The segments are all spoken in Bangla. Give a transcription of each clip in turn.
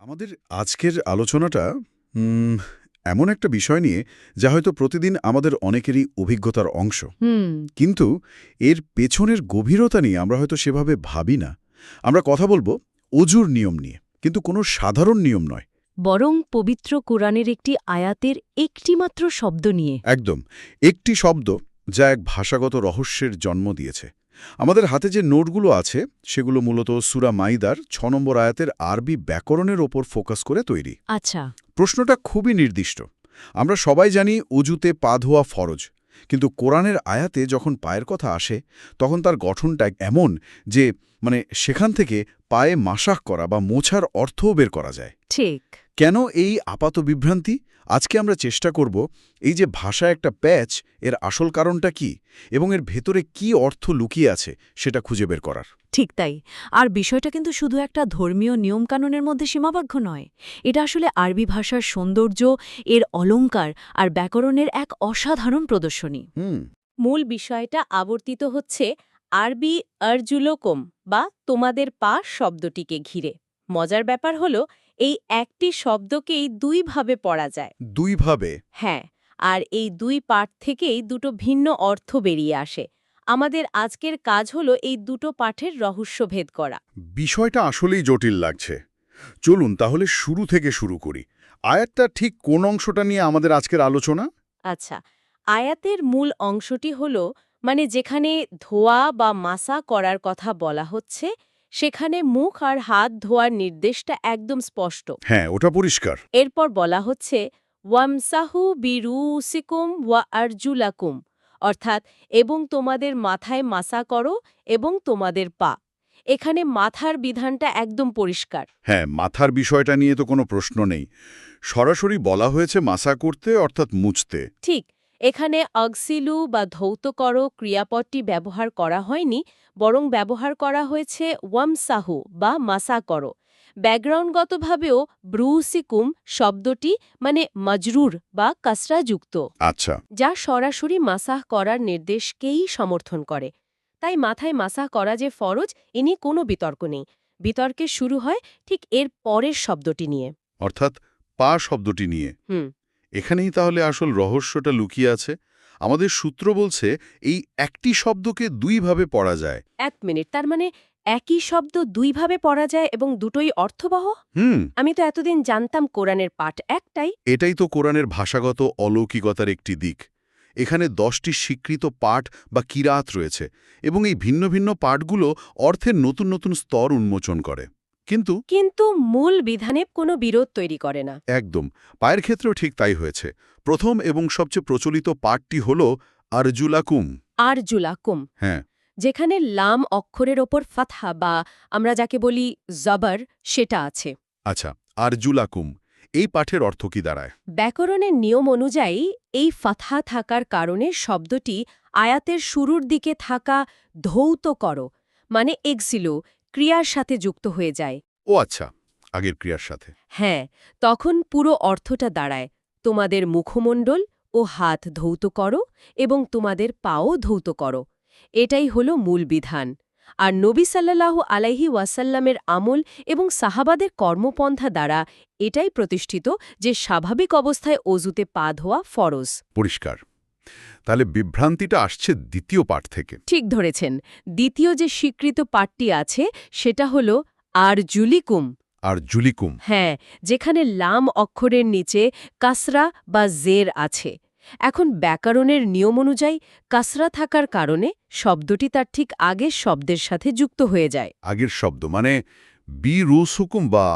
আমাদের আজকের আলোচনাটা এমন একটা বিষয় নিয়ে যা হয়তো প্রতিদিন আমাদের অনেকেরই অভিজ্ঞতার অংশ। কিন্তু এর পেছনের গভীরতা নিয়ে আমরা হয়তো সেভাবে ভাবি না। আমরা কথা বলব অজুর নিয়ম নিয়ে কিন্তু কোনো সাধারণ নিয়ম নয়। বরং পবিত্র কোরআনের একটি আয়াতের একটিমাত্র শব্দ নিয়ে। একদম। একটি শব্দ যা এক ভাষাগত রহস্যের জন্ম দিয়েছে। আমাদের হাতে যে নোটগুলো আছে সেগুলো মূলত সুরা মাইদার ছ নম্বর আয়াতের আরবি ব্যাকরণের ওপর ফোকাস করে তৈরি। আচ্ছা। প্রশ্নটা খুবই নির্দিষ্ট। আমরা সবাই জানি অজুতে পা ধোয়া ফরজ কিন্তু কোরআনের আয়াতে যখন পায়ের কথা আসে তখন তার গঠনটা এমন যে মানে সেখান থেকে পায়ে মাসাহ করা বা মোছার অর্থও বের করা যায়। ঠিক। কেন এই আপাত বিভ্রান্তি? আজকে আমরা চেষ্টা করব এই যে ভাষা একটা প্যাচ এর আসল কারণটা কি এবং এর ভেতরে কি অর্থ লুকিয়ে আছে সেটা খুঁজে বের করার। ঠিক তাই। আর বিষয়টা কিন্তু শুধু একটা ধর্মীয় নিয়মকানুনের মধ্যে সীমাবদ্ধ নয়। এটা আসলে আরবি ভাষার সৌন্দর্য এর অলঙ্কার আর ব্যাকরণের এক অসাধারণ প্রদর্শনী। হুম। মূল বিষয়টা আবর্তিত হচ্ছে আরবি আরজুলোকম বা তোমাদের পা শব্দটিকে ঘিরে। মজার ব্যাপার হলো এই একটি শব্দকেই দুইভাবে পড়া যায়। দুইভাবে? হ্যাঁ আর এই দুই পাঠ থেকেই দুটো ভিন্ন অর্থ বেরিয়ে আসে। আমাদের আজকের কাজ হলো এই দুটো পাঠের রহস্যভেদ করা। বিষয়টা আসলেই জটিল লাগছে। চলুন তাহলে শুরু থেকে শুরু করি। আয়াতটা ঠিক কোন অংশটা নিয়ে আমাদের আজকের আলোচনা? আচ্ছা আয়াতের মূল অংশটি হল মানে যেখানে ধোয়া বা মাসা করার কথা বলা হচ্ছে সেখানে মুখ আর হাত ধোয়ার নির্দেশটা একদম স্পষ্ট। হ্যাঁ ওটা পরিষ্কার। এরপর বলা হচ্ছে ওয়ামসাহু বিরুসিকুম ওয়া আরজুলাকুম অর্থাৎ এবং তোমাদের মাথায় মাসা করো এবং তোমাদের পা এখানে মাথার বিধানটা একদম পরিষ্কার। হ্যাঁ মাথার বিষয়টা নিয়ে তো কোনো প্রশ্ন নেই। সরাসরি বলা হয়েছে মাসা করতে অর্থাৎ মুছতে। ঠিক এখানে অক্সিলু বা ধৌত করো ক্রিয়াপদটি ব্যবহার করা হয়নি বরং ব্যবহার করা হয়েছে ওয়ামসাহু বা মাসা করো ব্যাকগ্রাউন্ডগতভাবেও ব্রুসিকুম শব্দটি মানে মজরুর বা কাসরাযুক্ত আচ্ছা। যা সরাসরি মাসাহ করার নির্দেশকেই সমর্থন করে। তাই মাথায় মাসাহ করা যে ফরজ এ নিয়ে কোনো বিতর্ক নেই। বিতর্কে শুরু হয় ঠিক এর পরের শব্দটি নিয়ে। অর্থাৎ পা শব্দটি নিয়ে। হুম। এখানেই তাহলে আসল রহস্যটা লুকিয়ে আছে। আমাদের সূত্র বলছে এই একটি শব্দকে দুইভাবে পড়া যায়। এক মিনিট তার মানে একই শব্দ দুইভাবে পড়া যায় এবং দুটোই অর্থবহ? হুম। আমি তো এতদিন জানতাম কোরআনের পাঠ একটাই। এটাই তো কোরআনের ভাষাগত অলৌকিকতার একটি দিক। এখানে দশটি স্বীকৃত পাঠ বা কিরাত রয়েছে এবং এই ভিন্ন ভিন্ন পাঠগুলো অর্থের নতুন নতুন স্তর উন্মোচন করে। কিন্তু কিন্তু মূল বিধানে কোনো বিরোধ তৈরি করে না। একদম। পায়ের ক্ষেত্রেও ঠিক তাই হয়েছে। প্রথম এবং সবচেয়ে প্রচলিত পাঠটি হল আরজুলাকুম। আর জুলাকুম হ্যাঁ। যেখানে লাম অক্ষরের ওপর ফাথা বা আমরা যাকে বলি জবর সেটা আছে। আচ্ছা আরজুলাকুম এই পাঠের অর্থ কি দাঁড়ায়? ব্যাকরণের নিয়ম অনুযায়ী এই ফাথা থাকার কারণে শব্দটি আয়াতের শুরুর দিকে থাকা ধৌত কর মানে এক্সিলো ক্রিয়ার সাথে যুক্ত হয়ে যায়। ও আচ্ছা আগের ক্রিয়ার সাথে। হ্যাঁ তখন পুরো অর্থটা দাঁড়ায়। তোমাদের মুখমণ্ডল ও হাত ধৌত করো এবং তোমাদের পাও ধৌত করো। এটাই হলো মূল বিধান। আর নবী সাল্লাল্লাহু আলাইহি ওয়াসাল্লামের আমল এবং সাহাবাদের কর্মপন্থা দ্বারা এটাই প্রতিষ্ঠিত যে স্বাভাবিক অবস্থায় অজুতে পা ধোয়া ফরজ। পরিষ্কার। তাহলে বিভ্রান্তিটা আসছে দ্বিতীয় পাঠ থেকে। ঠিক ধরেছেন। দ্বিতীয় যে স্বীকৃত পাঠটি আছে সেটা হল আর জুলিকুম। আর জুলিকুম। হ্যাঁ যেখানে লাম অক্ষরের নিচে কাসরা বা জের আছে। এখন ব্যাকরণের নিয়ম অনুযায়ী কাসরা থাকার কারণে শব্দটি তার ঠিক আগের শব্দের সাথে যুক্ত হয়ে যায়। আগের শব্দ মানে বি রুসুকুম বা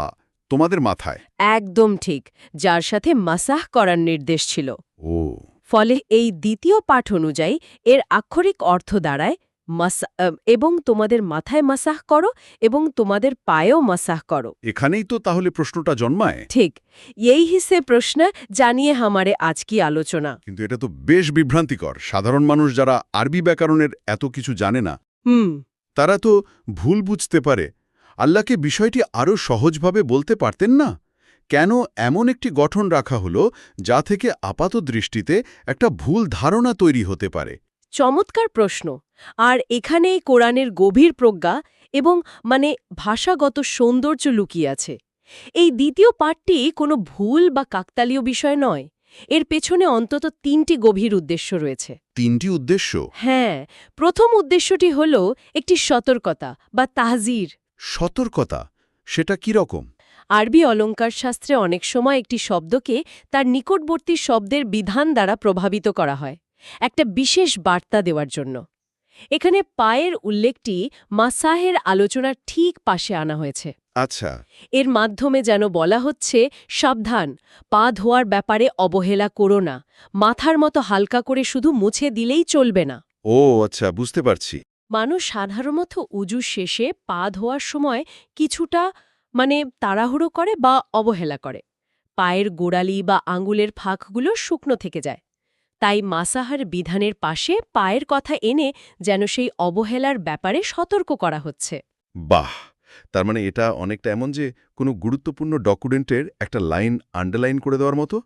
তোমাদের মাথায়। একদম ঠিক যার সাথে মাসাহ করার নির্দেশ ছিল। ও। ফলে এই দ্বিতীয় পাঠ অনুযায়ী এর আক্ষরিক অর্থ দাঁড়ায় মাসা এবং তোমাদের মাথায় মাসাহ করো এবং তোমাদের পায়েও মাসাহ করো। এখানেই তো তাহলে প্রশ্নটা জন্মায়। ঠিক। এই হিসে প্রশ্ন জানিয়ে হামারে আজ কি আলোচনা। কিন্তু এটা তো বেশ বিভ্রান্তিকর। সাধারণ মানুষ যারা আরবি ব্যাকরণের এত কিছু জানে না হুম। তারা তো ভুল বুঝতে পারে। আল্লাহকে বিষয়টি আরও সহজভাবে বলতে পারতেন না? কেন এমন একটি গঠন রাখা হলো যা থেকে আপাত দৃষ্টিতে একটা ভুল ধারণা তৈরি হতে পারে? চমৎকার প্রশ্ন। আর এখানেই কোরআনের গভীর প্রজ্ঞা এবং মানে ভাষাগত সৌন্দর্য লুকিয়ে আছে। এই দ্বিতীয় পাঠটি কোনো ভুল বা কাকতালীয় বিষয় নয়। এর পেছনে অন্তত তিনটি গভীর উদ্দেশ্য রয়েছে। তিনটি উদ্দেশ্য? হ্যাঁ প্রথম উদ্দেশ্যটি হল একটি সতর্কতা বা তাহজির। সতর্কতা? সেটা কি রকম? আরবি অলঙ্কার শাস্ত্রে অনেক সময় একটি শব্দকে তার নিকটবর্তী শব্দের বিধান দ্বারা প্রভাবিত করা হয় একটা বিশেষ বার্তা দেওয়ার জন্য। এখানে পায়ের উল্লেখটি মাসাহের আলোচনার ঠিক পাশে আনা হয়েছে। আচ্ছা। এর মাধ্যমে যেন বলা হচ্ছে সাবধান পা ধোয়ার ব্যাপারে অবহেলা করো না মাথার মতো হালকা করে শুধু মুছে দিলেই চলবে না। ও আচ্ছা বুঝতে পারছি। মানুষ সাধারণত উজু শেষে পা ধোয়ার সময় কিছুটা মানে তাড়াহুড়ো করে বা অবহেলা করে। পায়ের গোড়ালি বা আঙ্গুলের ফাঁকগুলো শুকনো থেকে যায়। তাই মাসাহার বিধানের পাশে পায়ের কথা এনে যেন সেই অবহেলার ব্যাপারে সতর্ক করা হচ্ছে। বাহ! তার মানে এটা অনেকটা এমন যে কোনো গুরুত্বপূর্ণ ডকুমেন্টের একটা লাইন আন্ডারলাইন করে দেওয়ার মতো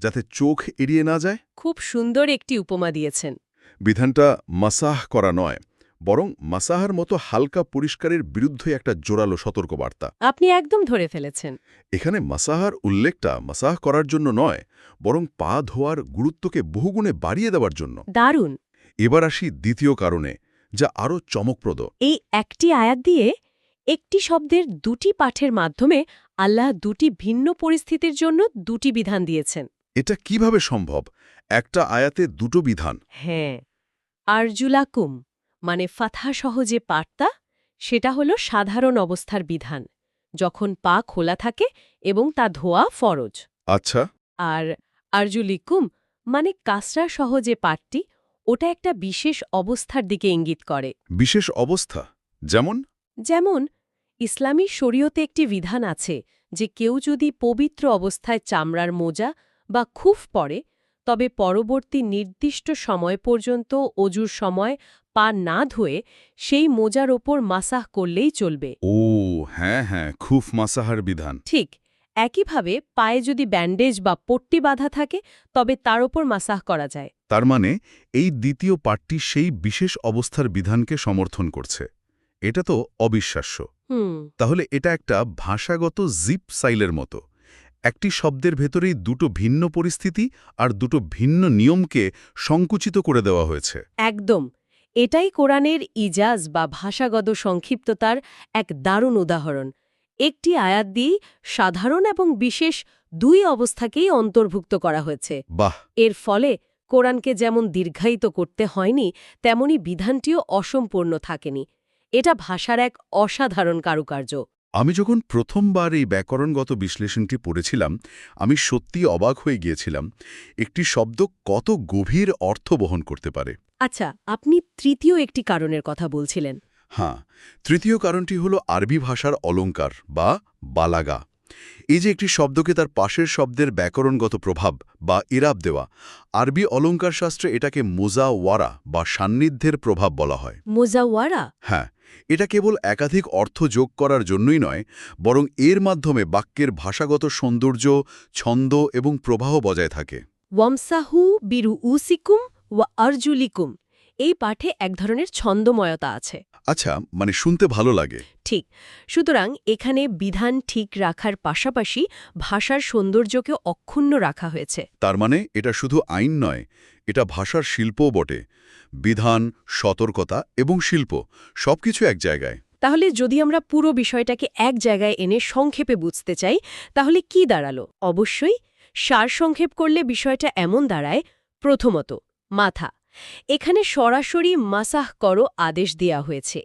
যাতে চোখ এড়িয়ে না যায়? খুব সুন্দর একটি উপমা দিয়েছেন। বিধানটা মাসাহ করা নয়। বরং মাসাহার মতো হালকা পরিষ্কারের বিরুদ্ধে একটা জোরালো সতর্কবার্তা। আপনি একদম ধরে ফেলেছেন। এখানে মাসাহার উল্লেখটা মাসাহ করার জন্য নয় বরং পা ধোয়ার গুরুত্বকে বহুগুণে বাড়িয়ে দেওয়ার জন্য। দারুণ! এবার আসি দ্বিতীয় কারণে যা আরও চমকপ্রদ। এই একটি আয়াত দিয়ে একটি শব্দের দুটি পাঠের মাধ্যমে আল্লাহ দুটি ভিন্ন পরিস্থিতির জন্য দুটি বিধান দিয়েছেন। এটা কীভাবে সম্ভব? একটা আয়াতে দুটো বিধান। হ্যাঁ। আরজুলাকুম। মানে ফাথাসহ যে পাঠটা সেটা হলো সাধারণ অবস্থার বিধান যখন পা খোলা থাকে এবং তা ধোয়া ফরজ। আচ্ছা। আর আরজুলিকুম মানে কাসরা সহ যে পাঠটি ওটা একটা বিশেষ অবস্থার দিকে ইঙ্গিত করে। বিশেষ অবস্থা? যেমন? যেমন ইসলামী শরীয়তে একটি বিধান আছে যে কেউ যদি পবিত্র অবস্থায় চামড়ার মোজা বা খুফ পরে তবে পরবর্তী নির্দিষ্ট সময় পর্যন্ত অজুর সময় পা না ধুয়ে সেই মোজার ওপর মাসাহ করলেই চলবে। ও হ্যাঁ হ্যাঁ খুব মাসাহার বিধান। ঠিক একইভাবে পায়ে যদি ব্যান্ডেজ বা পট্টি বাঁধা থাকে তবে তার ওপর মাসাহ করা যায়। তার মানে এই দ্বিতীয় পাঠটি সেই বিশেষ অবস্থার বিধানকে সমর্থন করছে। এটা তো অবিশ্বাস্য। হুম। তাহলে এটা একটা ভাষাগত জিপ সাইলের মতো। একটি শব্দের ভেতরেই দুটো ভিন্ন পরিস্থিতি আর দুটো ভিন্ন নিয়মকে সংকুচিত করে দেওয়া হয়েছে। একদম। এটাই কোরআনের ইজাজ বা ভাষাগত সংক্ষিপ্ততার এক দারুণ উদাহরণ। একটি আয়াত দিয়েই সাধারণ এবং বিশেষ দুই অবস্থাকেই অন্তর্ভুক্ত করা হয়েছে। বাহ! এর ফলে কোরআনকে যেমন দীর্ঘায়িত করতে হয়নি তেমনি বিধানটিও অসম্পূর্ণ থাকেনি। এটা ভাষার এক অসাধারণ কারুকার্য। আমি যখন প্রথমবার এই ব্যাকরণগত বিশ্লেষণটি পড়েছিলাম আমি সত্যি অবাক হয়ে গিয়েছিলাম। একটি শব্দ কত গভীর অর্থ বহন করতে পারে। আচ্ছা আপনি তৃতীয় একটি কারণের কথা বলছিলেন। হ্যাঁ তৃতীয় কারণটি হল আরবি ভাষার অলঙ্কার বা বালাগা। এই যে একটি শব্দকে তার পাশের শব্দের ব্যাকরণগত প্রভাব বা ইরাব দেওয়া আরবি অলঙ্কার শাস্ত্রে এটাকে মোজা ওয়ারা বা সান্নিধ্যের প্রভাব বলা হয়। মোজাওয়ারা? হ্যাঁ এটা কেবল একাধিক অর্থ যোগ করার জন্যই নয়, বরং এর মাধ্যমে বাক্যের ভাষাগত সৌন্দর্য, ছন্দ এবং প্রবাহ বজায় থাকে। ওয়ামসাহু বিরু উসিকুম ওয়া আরজুলিকুম। এই পাঠে এক ধরনের ছন্দময়তা আছে। আচ্ছা মানে শুনতে ভালো লাগে। ঠিক। সুতরাং এখানে বিধান ঠিক রাখার পাশাপাশি ভাষার সৌন্দর্যকে অক্ষুণ্ণ রাখা হয়েছে। তার মানে এটা শুধু আইন নয় এটা ভাষার শিল্পও বটে। বিধান সতর্কতা এবং শিল্প সবকিছু এক জায়গায়। তাহলে যদি আমরা পুরো বিষয়টাকে এক জায়গায় এনে সংক্ষেপে বুঝতে চাই তাহলে কি দাঁড়াল? অবশ্যই সারসংক্ষেপ করলে বিষয়টা এমন দাঁড়ায় প্রথমত মাথা। এখানে সরাসরি মাসাহ করো আদেশ দেয়া হয়েছে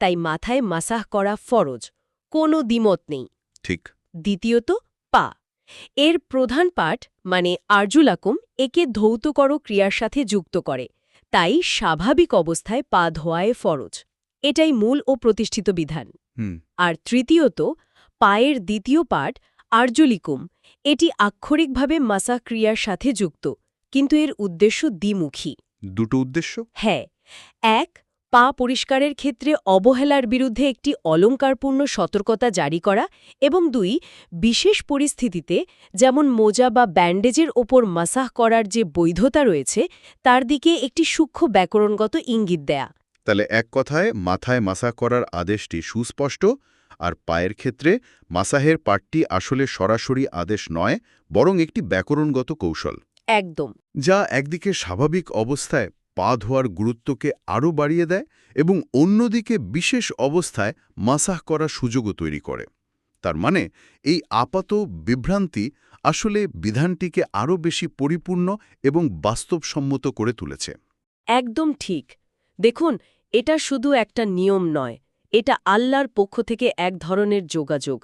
তাই মাথায় মাসাহ করা ফরজ কোনো দ্বিমত নেই। ঠিক। দ্বিতীয়ত পা। এর প্রধান পাঠ মানে আর্জুলাকুম একে ধৌতকর ক্রিয়ার সাথে যুক্ত করে তাই স্বাভাবিক অবস্থায় পা ধোয়ায় ফরজ। এটাই মূল ও প্রতিষ্ঠিত বিধান। আর তৃতীয়ত পায়ের দ্বিতীয় পাঠ আর্জুলিকুম এটি আক্ষরিকভাবে মাসা ক্রিয়ার সাথে যুক্ত কিন্তু এর উদ্দেশ্য দ্বিমুখী। দুটো উদ্দেশ্য? হ্যাঁ এক পা পরিষ্কারের ক্ষেত্রে অবহেলার বিরুদ্ধে একটি অলঙ্কারপূর্ণ সতর্কতা জারি করা এবং দুই বিশেষ পরিস্থিতিতে যেমন মোজা বা ব্যান্ডেজের ওপর মাসাহ করার যে বৈধতা রয়েছে তার দিকে একটি সূক্ষ্ম ব্যাকরণগত ইঙ্গিত দেয়া। তাহলে এক কথায় মাথায় মাসা করার আদেশটি সুস্পষ্ট আর পায়ের ক্ষেত্রে মাসাহের পাঠটি আসলে সরাসরি আদেশ নয় বরং একটি ব্যাকরণগত কৌশল। একদম। যা একদিকে স্বাভাবিক অবস্থায় পা ধোয়ার গুরুত্বকে আরও বাড়িয়ে দেয় এবং অন্যদিকে বিশেষ অবস্থায় মাসাহ করার সুযোগও তৈরি করে। তার মানে এই আপাত বিভ্রান্তি আসলে বিধানটিকে আরও বেশি পরিপূর্ণ এবং বাস্তবসম্মত করে তুলেছে। একদম ঠিক। দেখুন এটা শুধু একটা নিয়ম নয় এটা আল্লাহর পক্ষ থেকে এক ধরনের যোগাযোগ।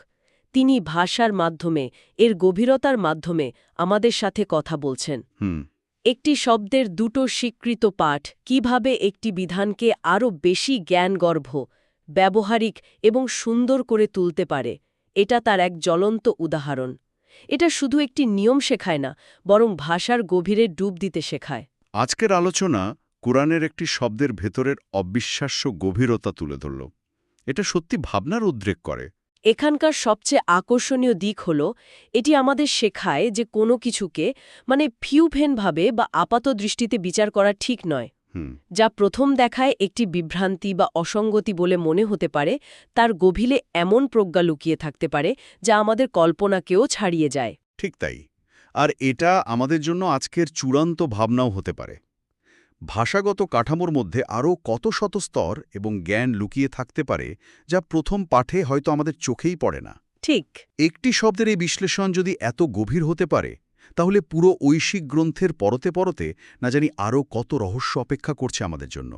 তিনি ভাষার মাধ্যমে এর গভীরতার মাধ্যমে আমাদের সাথে কথা বলছেন। হুম। একটি শব্দের দুটো স্বীকৃত পাঠ কীভাবে একটি বিধানকে আরও বেশি জ্ঞানগর্ভ ব্যবহারিক এবং সুন্দর করে তুলতে পারে এটা তার এক জ্বলন্ত উদাহরণ। এটা শুধু একটি নিয়ম শেখায় না বরং ভাষার গভীরে ডুব দিতে শেখায়। আজকের আলোচনা কোরআনের একটি শব্দের ভেতরের অবিশ্বাস্য গভীরতা তুলে ধরল। এটা সত্যি ভাবনার উদ্রেক করে। এখানকার সবচেয়ে আকর্ষণীয় দিক হল এটি আমাদের শেখায় যে কোনো কিছুকে মানে ফিউভেনভাবে বা আপাত দৃষ্টিতে বিচার করা ঠিক নয়। যা প্রথম দেখায় একটি বিভ্রান্তি বা অসঙ্গতি বলে মনে হতে পারে তার গভীরে এমন প্রজ্ঞা লুকিয়ে থাকতে পারে যা আমাদের কল্পনাকেও ছাড়িয়ে যায়। ঠিক তাই। আর এটা আমাদের জন্য আজকের চূড়ান্ত ভাবনাও হতে পারে। ভাষাগত কাঠামোর মধ্যে আরও কত শত স্তর এবং জ্ঞান লুকিয়ে থাকতে পারে যা প্রথম পাঠে হয়তো আমাদের চোখেই পড়ে না। ঠিক। একটি শব্দের এই বিশ্লেষণ যদি এত গভীর হতে পারে তাহলে পুরো ঐশিক গ্রন্থের পরতে পরতে না জানি আরও কত রহস্য অপেক্ষা করছে আমাদের জন্য।